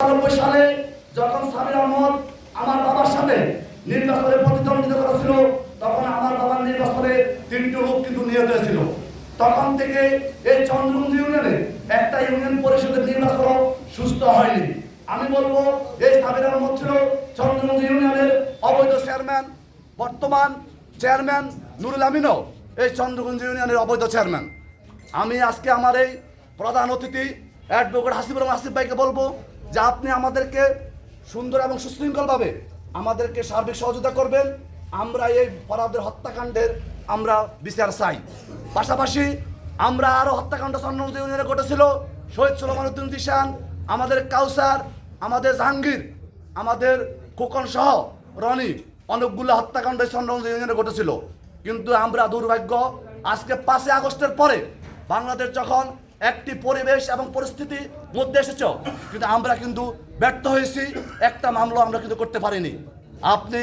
নব্বই সালে যখন সামির আহমদ আমার বাবার সাথে নির্বাচনে প্রতিদ্বন্দ্বিতা করেছিল, তখন আমার বাবার নির্বাচনে তিনটি লোক কিন্তু নিহত হয়েছিল। তখন থেকে এই চন্দ্রগঞ্জ ইউনিয়নে একটা ইউনিয়ন পরিষদের নির্বাচন সুস্থ হয়নি। আমি বলব, এই সামির আহমদ ছিল চন্দ্রগঞ্জ ইউনিয়নের অবৈধ চেয়ারম্যান, বর্তমান চেয়ারম্যান নুরুল আমিনও এই চন্দ্রগঞ্জ ইউনিয়নের অবৈধ চেয়ারম্যান। আমি আজকে আমার এই প্রধান অতিথি অ্যাডভোকেট হাসিবুর আসিফ ভাইকে বলব যে আপনি আমাদেরকে সুন্দর এবং সুশৃঙ্খলভাবে আমাদেরকে সার্বিক সহযোগিতা করবেন, আমরা এই ফরাদের হত্যাকাণ্ডের আমরা বিচার চাই। পাশাপাশি আমরা আরও হত্যাকাণ্ড ইউনিয়নে ঘটেছিল, শহীদ সুলমান উদ্দিন আমাদের কাউসার, আমাদের জাহাঙ্গীর, আমাদের খোকন সহ রনি অনেকগুলো হত্যাকাণ্ড ইউনিয়নে ঘটেছিল। কিন্তু আমরা দুর্ভাগ্য, আজকে পাঁচই আগস্টের পরে বাংলাদেশ যখন একটি পরিবেশ এবং পরিস্থিতি মধ্যে এসেছ, কিন্তু আমরা কিন্তু ব্যর্থ হয়েছি। একটা মামলা আমরা কিন্তু করতে পারিনি। আপনি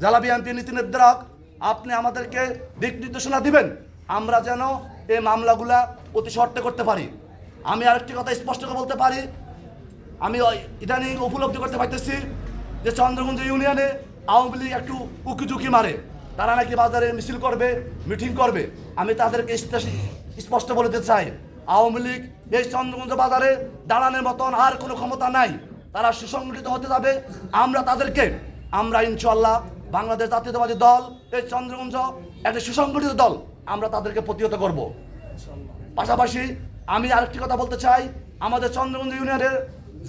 জেলা বিএনপি নীতি নির্ধারক, আপনি আমাদেরকে দিক নির্দেশনা দিবেন। আমরা যেন এই মামলাগুলা অতি শর্তে করতে পারি। আমি আরেকটি কথা স্পষ্ট করে বলতে পারি। আমি ইদানিং উপলব্ধি করতে পারতেছি যে চন্দ্রগঞ্জ ইউনিয়নে আওয়ামী লীগ একটু উকিঝুঁকি মারে। তারা নাকি বাজারে মিছিল করবে, মিটিং করবে। আমি তাদেরকে স্পষ্ট- স্পষ্ট বলতে চাই। আওয়ামী লীগ এই চন্দ্রগঞ্জ বাজারে দাঁড়ানোর মতন আর কোনো ক্ষমতা নাই। তারা সুসংগঠিত হতে যাবে। আমরা তাদেরকে, আমরা ইনশাল্লাহ বাংলাদেশ জাতীয়তাবাদী দল এই চন্দ্রগঞ্জ একটা সুসংগঠিত দল, আমরা তাদেরকে প্রতিহত করব। পাশাপাশি আমি আরেকটি কথা বলতে চাই। আমাদের চন্দ্রগঞ্জ ইউনিয়নের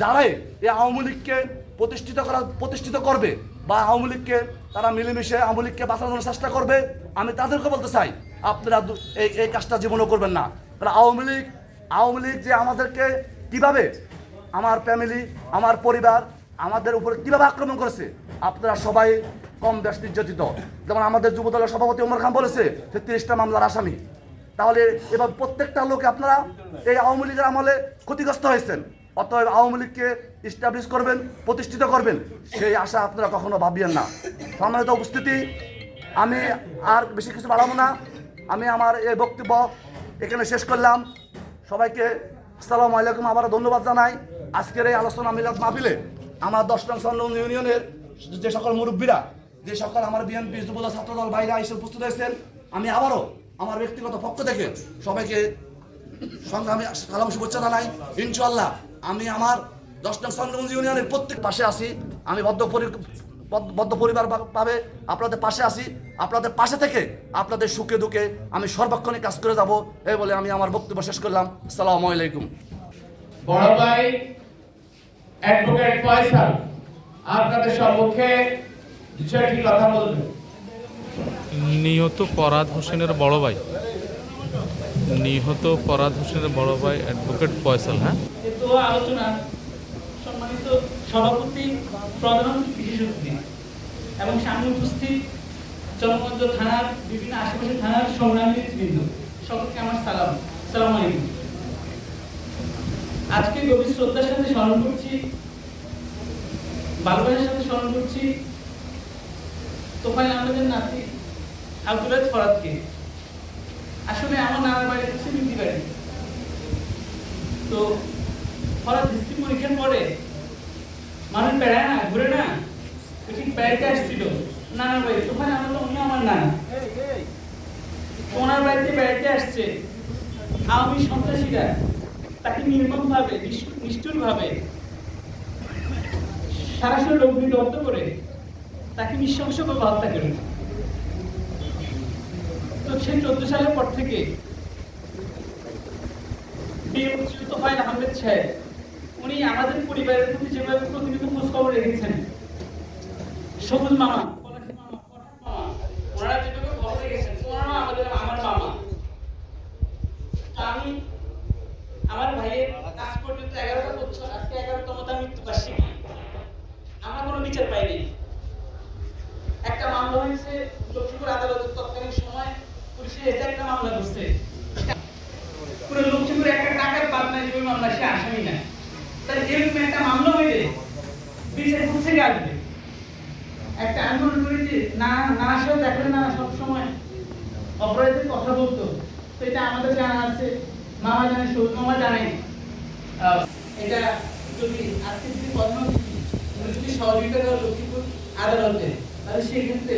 যারাই এই আওয়ামী লীগকে প্রতিষ্ঠিত করা, প্রতিষ্ঠিত করবে বা আওয়ামী লীগকে তারা মিলেমিশে আওয়ামী লীগকে বাঁচানোর চেষ্টা করবে, আমি তাদেরকে বলতে চাই, আপনারা এই এই কাজটা জীবনও করবেন না। তারা আওয়ামী লীগ আওয়ামী লীগ যে আমাদেরকে কীভাবে আমার ফ্যামিলি আমার পরিবার, আমাদের উপরে কীভাবে আক্রমণ করেছে, আপনারা সবাই কম বেশ নির্যাতিত। যেমন আমাদের যুবদলের সভাপতি ওমর খান বলেছে যে তিরিশটা মামলার আসামি। তাহলে এবার প্রত্যেকটা লোকে আপনারা এই আওয়ামী লীগের আমলে ক্ষতিগ্রস্ত হয়েছেন। অতএব আওয়ামী লীগকে ইস্টাবলিশ করবেন, প্রতিষ্ঠিত করবেন, সেই আশা আপনারা কখনো ভাবিয়েন না। সম্মানিত উপস্থিতি, আমি আর বেশি কিছু বাড়াবো না। আমি আমার এই বক্তব্য এখানে শেষ করলাম। সবাইকে আসসালামু আলাইকুম আবার ধন্যবাদ জানাই। আজকের এই আলোচনা মিলাদ মাহফিলে আমার দশ নং চন্দ্রগঞ্জ ইউনিয়নের যে সকল মুরব্বীরা, যে সকল আমার বিএনপি যুবদল, ছাত্রদল বাইরে এসে উপস্থিত হয়েছেন, আমি আবারও আমার ব্যক্তিগত পক্ষ থেকে সবাইকে সংগ্রামী সালাম, শুভেচ্ছা জানাই। ইনশাল্লাহ আমি আমার দশ নং চন্দ্রগঞ্জ ইউনিয়নের প্রত্যেক পাশে আছি। আমি বদ্ধ বদ্ধ- পরিবার পাবে। আপনাদের পাশে আছি। আপনাদের পাশে থেকে আপনাদের সুখে দুঃখে আমি সর্বক্ষণে কাজ করে যাব এই বলে আমি আমার বক্তব্য শেষ করলাম। আসসালামু আলাইকুম। বড় ভাই অ্যাডভোকেট ফয়সাল আপনাদের সম্মুখে বিষয়টি কথা বলবেন নিহত পরাদ হোসেনের বড় ভাই। নিহত ফরাদ হোসেনের বড় ভাই অ্যাডভোকেট ফয়সাল হ্যাঁ? আলোচনা। সম্মানিত সভাপতি, প্রধান বিশেষ অতিথি এবং সামনে উপস্থিত চরমগঞ্জ থানার বিভিন্ন আশেপাশে থানার সংগ্রামী নেতৃবৃন্দ সকলকে আমার সালাম। সালাম আলাইকুম। আজকে গভীর শ্রদ্ধার সাথে স্মরণ করছি, ভালোবাসার সাথে স্মরণ করছি তোফাইল আহমেদের নাতি আব্দুল ফরাদকে। আসলে আমার নানার বাড়ি হচ্ছে মিন্দি বাড়ি তো হঠাৎ হিস্ট্রি পরীক্ষার পরে মানুষ বেড়ায় না ঘুরে না তো ঠিক বেড়াইতে আসছিল, নানার বাড়ি ওখানে আমার উনি আমার নানা। ওনার বাড়িতে বেড়াইতে আসছে। আওয়ামী সন্ত্রাসীরা, তাকে নির্মম ভাবে নিষ্ঠুর ভাবে সরাসরি অগ্নিদগ্ধ করে তাকে নৃশংসভাবে হত্যা করে তো সেই চোদ্দ সালের পর থেকে বিরোচিত হয় আহমেদ সাহেব। উনি আমাদের পরিবারের প্রতি যেভাবে প্রতিনিয়ত খোঁজ খবর রেখেছেন সবুজ মামা। একটা মামলা হয়েছে, লক্ষ্মীপুর আদালতের সময় একটা মামলা পুরো একটা টাকার জমি মামলা সে আসামি না তাহলে এরকম একটা মামলা হইলে বিচার কোথা থেকে আসবে। একটা আন্দোলন করে না না আসলে দেখলে না সবসময়। অপরাধের কথা বলতো। তো এটা আমাদের জানা আছে। মামা জানে সৌদ মামা জানে এটা যদি আজকে যদি প্রধানমন্ত্রী যদি সহযোগিতা করে লক্ষ্মীপুর আদালতে, তাহলে সেই ক্ষেত্রে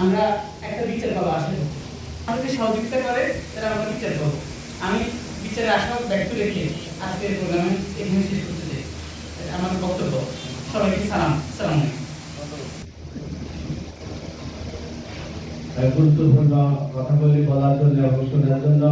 আমরা একটা বিচার পাবো আসলে। আমাদের সহযোগিতা করে, তাহলে আমরা বিচার পাবো। আমি বিচারে আশা ব্যক্ত রেখে আজকের প্রোগ্রামে এখানে শেষ করতে চাই। আমার বক্তব্য। সবাইকে সালাম। সালাম গুরুত্বপূর্ণ কথাগুলি বলার জন্য শোনার জন্য